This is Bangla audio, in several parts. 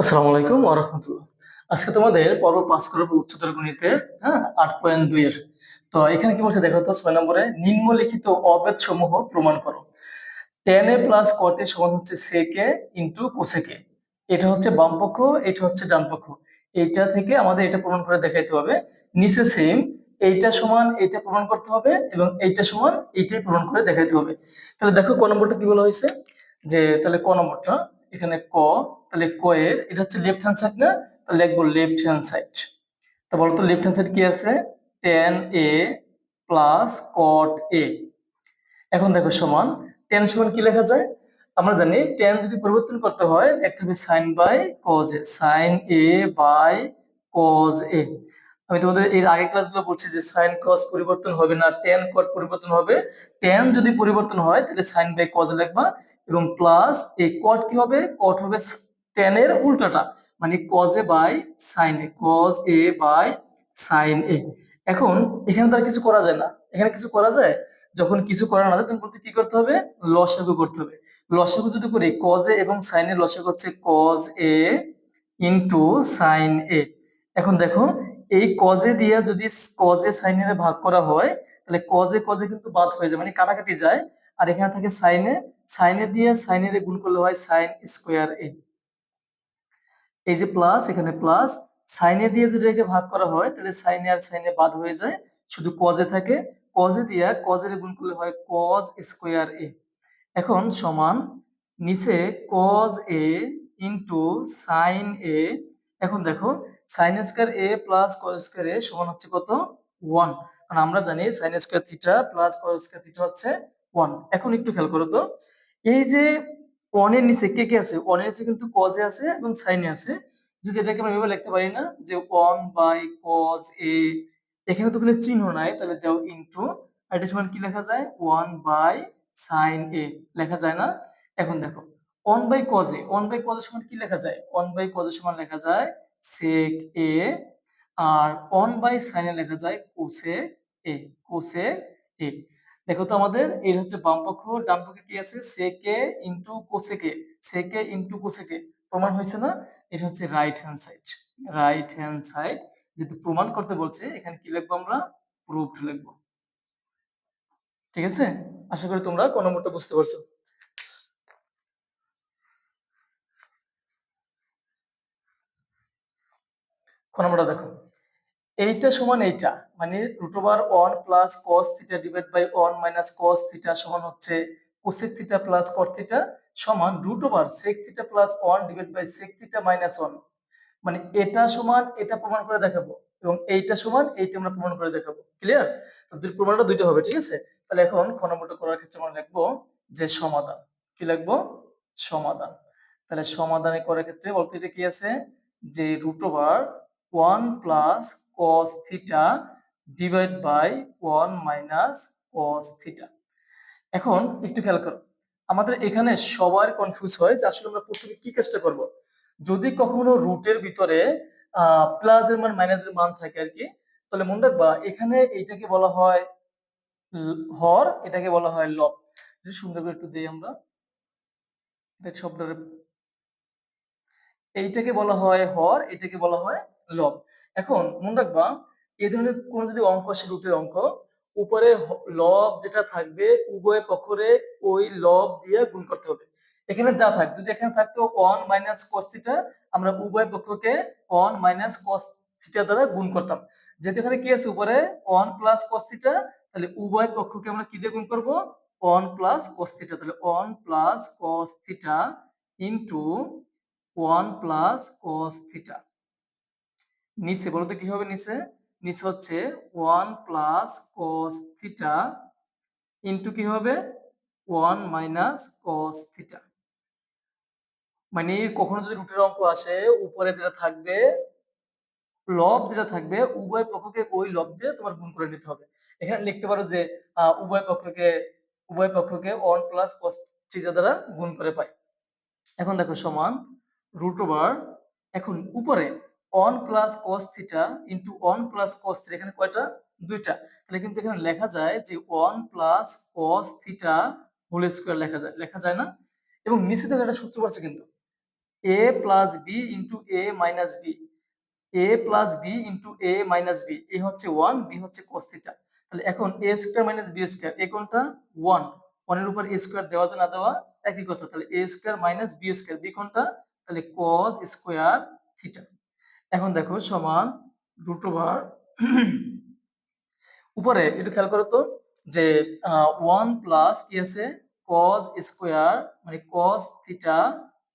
আসসালামু আলাইকুম ওয়া রাহমাতুল্লাহ। আজকে তোমাদের পর্ব পাস করব উচ্চতর গণিতে হ্যাঁ 8.2 এর। তো এখানে কি বলছে দেখো তো 6 নম্বরে নিম্নলিখিত অবেদ সমূহ প্রমাণ করো। tan a প্লাস a সমান হচ্ছে sec a ইনটু a। এটা হচ্ছে বাম পক্ষ, এটা হচ্ছে ডান পক্ষ। এইটা থেকে আমাদের এটা প্রমাণ করে দেখাইতে হবে। নিচে সেম এইটা সমান এইটা প্রমাণ করতে হবে এবং এইটা সমান এইটাই প্রমাণ করে দেখাইতে হবে। তাহলে দেখো ক নম্বরটা কি বলা হয়েছে যে তাহলে ক নম্বরটা এখানে ক তাহলে ক এর এটা হচ্ছে লেফট হ্যান্ড সাইড না? তাহলে লিখব লেফট হ্যান্ড সাইড তো বলতো লেফট হ্যান্ড সাইড কি আছে? tan a plus cot a এখন দেখো সমান, tan সমান কি লেখা যায়? আমরা জানি tan যদি পরিবর্তন করতে হয় লিখতে হবে sin by cos a, sin a by cos a আমি তোমাদের এর আগে ক্লাসগুলো বলছি যে sin cos পরিবর্তন হবে না, tan cot পরিবর্তন হবে। tan যদি পরিবর্তন হয়, তাহলে sin বাই cos লিখবা। এবং প্লাস এই cot কি হবে? cot হবে এর উল্টাটা মানে cos a by sin a, cos a by sin a এখন এখানে তো আর কিছু করা যায় না। এখানে কিছু করা যায়? যখন কিছু করা না যায়, তখন কি করতে হবে? লসাগু করতে হবে। লসাগু যদি করি, cos a এবং sin এর লসাগু হচ্ছে cos a into sin a এখন দেখো, এই a দিয়ে যদি sin এর ভাগ করা হয়, তাহলে cos a কিন্তু বাদ হয়ে যায় মানে কাটাকাটি যায়। আর এখানে থাকে sin a দিয়ে এর গুণ করলে হয় sin স্কয়ার a এই যে প্লাস এখানে প্লাস সাইনে দিয়ে যদি একে ভাগ করা হয়, তাহলে সাইনে আর সাইনে বাদ হয়ে যায়। শুধু কজে থাকে। কজে দিয়ে কজের গুণ করলে হয় কজ স্কোয়ার এ এখন সমান নিচে cos A into sine A এখন দেখো sine square A plus cos square A সমান হচ্ছে কত? ওয়ান কারণ আমরা জানি sine square theta plus cos square theta হচ্ছে ওয়ান এখন একটু খেয়াল করো তো। এই যে ওয়ানের নিচে কে কে আছে? ওয়ানের নিচে কিন্তু কজে আছে এবং সাইনে আছে। যদি এটাকে আমরা এভাবে লিখতে পারি না, যে ওয়ান বাই কজ এ এখানে তো কোনো চিহ্ন নাই, তাহলে দাও ইনটু এটা সমান কি লেখা যায়? ওয়ান বাই সাইন এ লেখা যায় না? এখন দেখো one by cos one by cos সমান কি লেখা যায়? ওয়ান বাই কজ সমান লেখা যায় সেক এ আর ওয়ান বাই সাইনে লেখা যায় কোসে এ কোসে এ দেখো তো আমাদের এর হচ্ছে বাম পক্ষ, ডান পক্ষে কি আছে? Sec into cosec sec into cosec প্রমাণ হয়েছে না? এটা হচ্ছে right hand side right hand side যেহেতু প্রমাণ করতে বলছে, এখানে কি লিখব আমরা? প্রুফড লিখব। ঠিক আছে? আশা করি তোমরা কোন নম্বরটা বুঝতে পারছ। কোন নম্বরটা দেখো। এইটা সমান এইটা মানে root over one plus cos theta divide by one minus cos theta সমান হচ্ছে cosec theta plus cot theta সমান root over sec theta plus one divide by sec theta minus one মানে এটা সমান, এটা প্রমাণ করে দেখাবো এবং এইটা সমান, এইটা আমরা প্রমাণ করে দেখাবো। ক্লিয়ার তো দুই প্রমাণটা দুইটা হবে, ঠিক আছে? তাহলে এখন খ নম্বরটা করার ক্ষেত্রে আমরা লিখব যে সমাধান। কি লিখব? সমাধান। তাহলে সমাধানে করার ক্ষেত্রে বলতে এটা কি আছে? যে root over one plus cos theta divide by one minus cos theta এখন একটু খেয়াল করো, আমাদের এখানে সবার কনফিউজ হয় যে আসলে আমরা প্রথমে কি কাজটা করব? যদি কখনো রুটের ভিতরে প্লাস এর মান মাইনাস এর মান থাকে আর কি, তাহলে মনে রাখবা এখানে এইটাকে বলা হয় হর, এটাকে বলা হয় লব। সুন্দর করে একটু দেই আমরা। দেখ শব্দের এইটাকে বলা হয় হর, এটাকে বলা হয় লব। এখন মনে রাখবা, এই ধরনের কোন যদি অঙ্ক আসে রুটের অঙ্ক, উপরে লব যেটা থাকবে, উভয় পক্ষরে ওই লব দিয়ে গুণ করতে হবে। এখানে যা থাক, যদি এখানে থাকতো ওয়ান মাইনাস কস থিটা আমরা উভয় পক্ষকে ওয়ান মাইনাস কস থিটা দ্বারা গুণ করতাম। যেহেতু এখানে কি আছে উপরে? ওয়ান প্লাস কস থিটা তাহলে উভয় পক্ষকে আমরা কি দিয়ে গুণ করব? ওয়ান প্লাস কস থিটা তাহলে one plus cos theta into one plus cos theta নিচে বলতো কি হবে নিচে? নিচে হচ্ছে one plus cos theta into কি হবে? ওয়ান মাইনাস কস থিটা মানে কখনো যদি রুটের অঙ্ক আসে, উপরে যেটা থাকবে, লব যেটা থাকবে, উভয় পক্ষকে ওই লব দিয়ে তোমার গুণ করে নিতে হবে। এখানে লিখতে পারো যে উভয় পক্ষকে উভয় পক্ষকে ওয়ান প্লাস কস থিটা দ্বারা গুণ করে পাই। এখন দেখো সমান রুট ওভার এখন উপরে one plus cos theta into one plus cos theta এখানে কয়টা? দুইটা। তাহলে কিন্তু এখানে লেখা যায় যে one plus cos theta whole square লেখা যায়। লেখা যায় না? এবং নিচে থেকে একটা সূত্র আছে কিন্তু। A plus B into A minus B A plus B into A minus B A হচ্ছে ওয়ান বি হচ্ছে cos থিটা তাহলে এখন A square minus B square A কোনটা? ওয়ান ওয়ানের উপর এ স্কোয়ার দেওয়া যায় না দেওয়া? একই কথা। তাহলে A square minus B square B কোনটা? তাহলে cos স্কোয়ার থিটা এখন দেখো সমান রুট ওভার উপরে একটু খেয়াল করো তো যে ওয়ান প্লাস কি আছে? cos স্কোয়ার মানে cos থিটা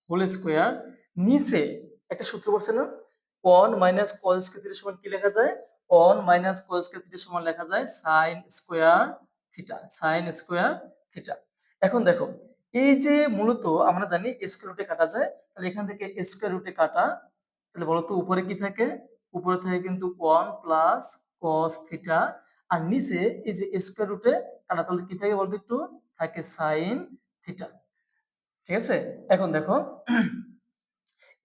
হোল স্কোয়ার নিচে একটা সূত্র বলছে না? One minus cos square theta সমান কি লেখা যায়? One minus cos square theta সমান লেখা যায় sine square theta sine square theta এখন দেখো, এই যে মূলত আমরা জানি স্কোয়ার রুটে কাটা যায়, তাহলে এখান থেকে স্কোয়ার রুটে কাটা তাহলে বলতো উপরে কি থাকে? উপরে থাকে কিন্তু ওয়ান প্লাস কস থিটা। আর নিচে এই যে স্কোয়ার রুটে কাটা তাহলে কি থাকে বলতো একটু? থাকে সাইন থিটা। ঠিক আছে? এখন দেখো,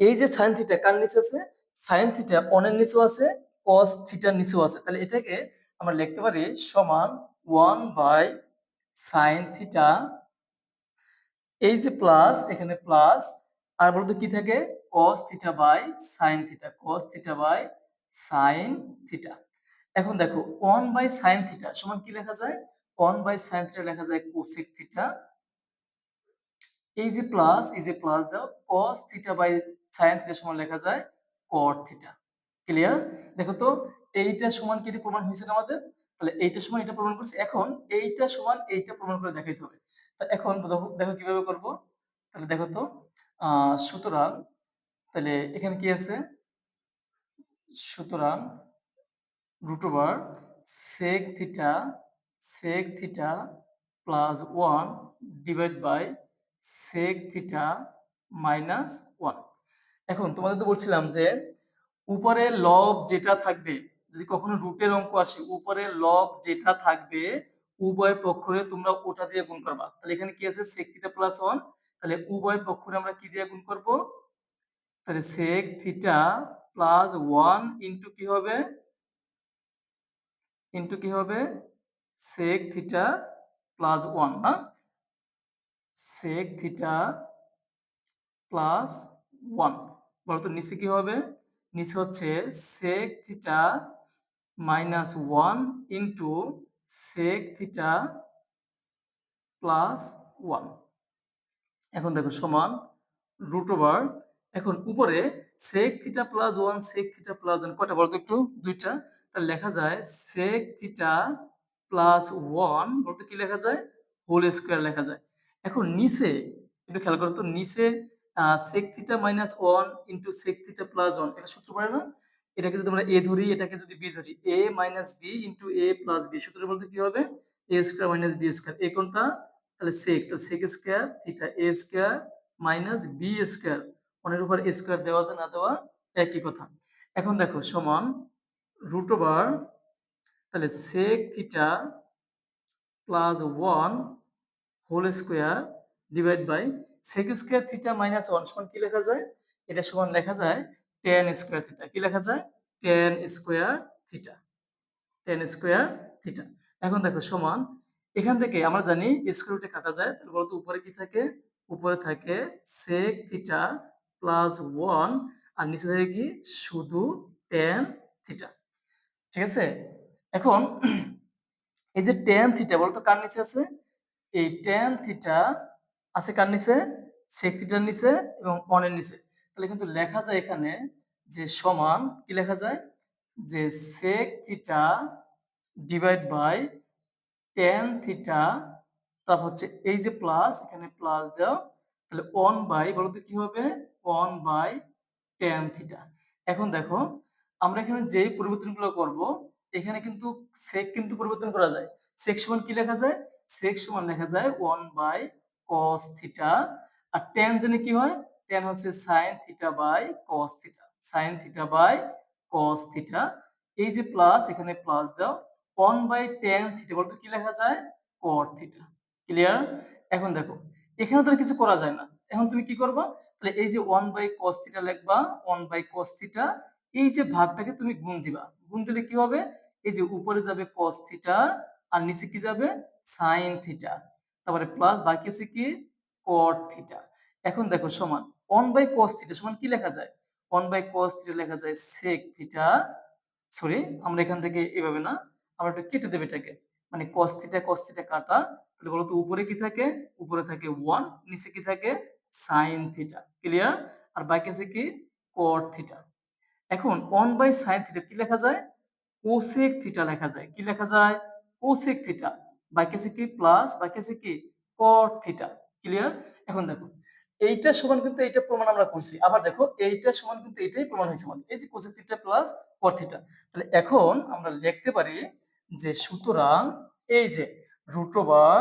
এই যে সাইন থিটা কার নিচে আছে? সাইন থিটা অনের নিচেও আছে cos থিটার নিচেও আছে। তাহলে এটাকে আমরা লিখতে পারি সমান ওয়ান বাই সাইন থিটা। এই যে প্লাস, এখানে প্লাস, আর বলতো কি থাকে? Cos theta by sine theta cos theta by sine theta এখন দেখো 1 বাই সাইন থিটা সমান কি লেখা যায়? 1 বাই সাইন থিটা লেখা যায় কোসেক থিটা এই যে প্লাস এই যে প্লাস দাও, cos theta by sine theta সমান লেখা যায় cot থিটা ক্লিয়ার দেখো তো, এইটা সমান কি প্রমাণ হয়েছে আমাদের? তাহলে এইটা সমান এটা প্রমাণ করছে। এখন এইটা সমান এইটা প্রমাণ করে দেখাইতে হবে। তা এখন দেখো দেখো কীভাবে করব। তাহলে দেখো তো সুতরাং তাহলে এখানে কি আছে? সুতরাং root over sec theta sec theta plus one divide by sec theta minus one এখন তোমাদের তো বলছিলাম যে উপরে লব যেটা থাকবে, যদি কখনো রুটের অঙ্ক আসে, উপরে লব যেটা থাকবে, উভয় পক্ষরে তোমরা ওটা দিয়ে গুণ করবা। তাহলে এখানে কি আছে? সেক থিটা প্লাস ওয়ান তাহলে উভয় পক্ষরে আমরা কি দিয়ে গুণ করব? তাহলে sec theta plus one into কি হবে? ইন্টু কি হবে? সেক থিটা প্লাস ওয়ান না সেক থিটা প্লাস ওয়ান বলতো নিচে কি হবে? নিচে হচ্ছে sec theta minus one into sec theta plus one এখন দেখো সমান রুট ওভার এখন উপরে sec theta plus one sec theta plus one কয়টা বলতো একটু? দুইটা। তাহলে লেখা যায় সেক থিটা প্লাস ওয়ান বলতে কি লেখা যায়? হোল স্কোয়ার লেখা যায়। এখন নিচে, একটু খেয়াল করো নিচে sec theta minus one into sec theta plus one এটা সূত্র পারে না? এটাকে যদি আমরা এ ধরি, এটাকে যদি বি ধরি A minus B into A plus B সূত্র বলতে কি হবে? A square minus B square A কোনটা? তাহলে সেক তাহলে sec square theta A square minus B square ওয়ানের উপর স্কোয়ার দেওয়া আছে, না দেওয়া একই কথা। এখন দেখো, সমান রুট ওভার তাহলে sec theta plus one whole square divide by sec square theta minus one সমান কি লেখা যায়? এটা সমান লেখা যায় টেন স্কোয়ার থিটা কি লেখা যায়? Tan square theta tan square theta এখন দেখো, সমান, এখান থেকে আমরা জানি স্কোয়ার রুটে কাটা যায়, তাহলে বলতো উপরে কি থাকে? উপরে থাকে সেক থিটা প্লাস ওয়ান আর নিচে থাকে কি? শুধু টেন থিটা ঠিক আছে? এখন এই যে টেন থিটা বলতো কার নিচে আছে? এই টেন থিটা আছে কার নিচে? সেক থিটার নিচে এবং অনের নিচে। তাহলে কিন্তু লেখা যায় এখানে যে সমান কি লেখা যায়? যে sec theta divide by tan theta তারপর হচ্ছে এই যে প্লাস এখানে প্লাস দাও তাহলে ওয়ান বাই বলতো কি হবে? ওয়ান বাই টেন থিটা এখন দেখো, আমরা এখানে যেই পরিবর্তনগুলো করব, এখানে কিন্তু সেক কিন্তু পরিবর্তন করা যায়। সেক সমান কি লেখা যায়? সেক সমান লেখা যায় ওয়ান বাই কস থিটা আর টেন জানি কি হয়? টেন হচ্ছে sine theta by cos theta sine theta by cos theta এই যে প্লাস এখানে প্লাস দাও। ওয়ান বাই টেন থিটা বলতে কি লেখা যায়? কট থিটা ক্লিয়ার এখন দেখো এখানে তো কিছু করা যায় না। এখন তুমি কি করবা? তাহলে এই যে ওয়ান বাই কস থিটা লিখবা ওয়ান বাই কস থিটা এই যে ভাগটাকে তুমি গুণ দিবা। গুণ দিলে কি হবে? এই যে উপরে যাবে কস থিটা আর নিচে কি যাবে? সাইন থিটা তারপরে প্লাস বাকি আছে কি? কট থিটা এখন দেখো সমান ওয়ান বাই কস থিটা সমান কি লেখা যায়? ওয়ান বাই কস থিটা লেখা যায় সেক থিটা সরি আমরা এখান থেকে এভাবে না, আমরা একটু কেটে দেবে এটাকে। মানে কস থিটা কস থিটা কাটা তাহলে বলতো উপরে কি থাকে? উপরে থাকে ওয়ান নিচে কি থাকে? সাইন থিটা ক্লিয়ার আর বাকি আছে কি? কট থিটা এখন ওয়ান বাই সাইন থিটা কি লেখা যায়? কোসেক থিটা লেখা যায়। কি লেখা যায়? কোসেক থিটা বাকি আছে কি? প্লাস বাকি আছে কি? কট থিটা ক্লিয়ার এখন দেখো, এইটা সমান কিন্তু এইটা প্রমাণ আমরা করছি। আবার দেখো, এইটা সমান কিন্তু এইটাই প্রমাণ হয়েছে মানে এই যে cosec theta plus cot theta তাহলে এখন আমরা লিখতে পারি যে সুতরাং এই যে root over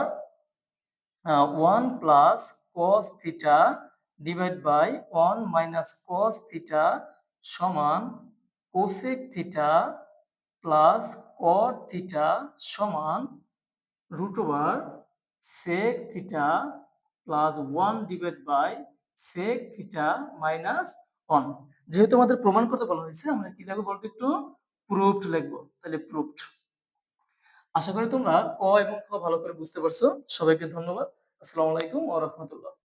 one plus cos theta divide by one minus cos theta সমান cosec theta plus cot theta সমান root over sec theta plus one divide by sec theta minus one যেহেতু আমাদের প্রমাণ করতে বলা হয়েছে, আমরা কি লিখব বলতো একটু? প্রুফড লিখব। তাহলে প্রুফড আশা করি তোমরা ক এবং খ ভালো করে বুঝতে পারছ। সবাইকে ধন্যবাদ। আসসালামু আলাইকুম ওয়া রাহমাতুল্লাহ।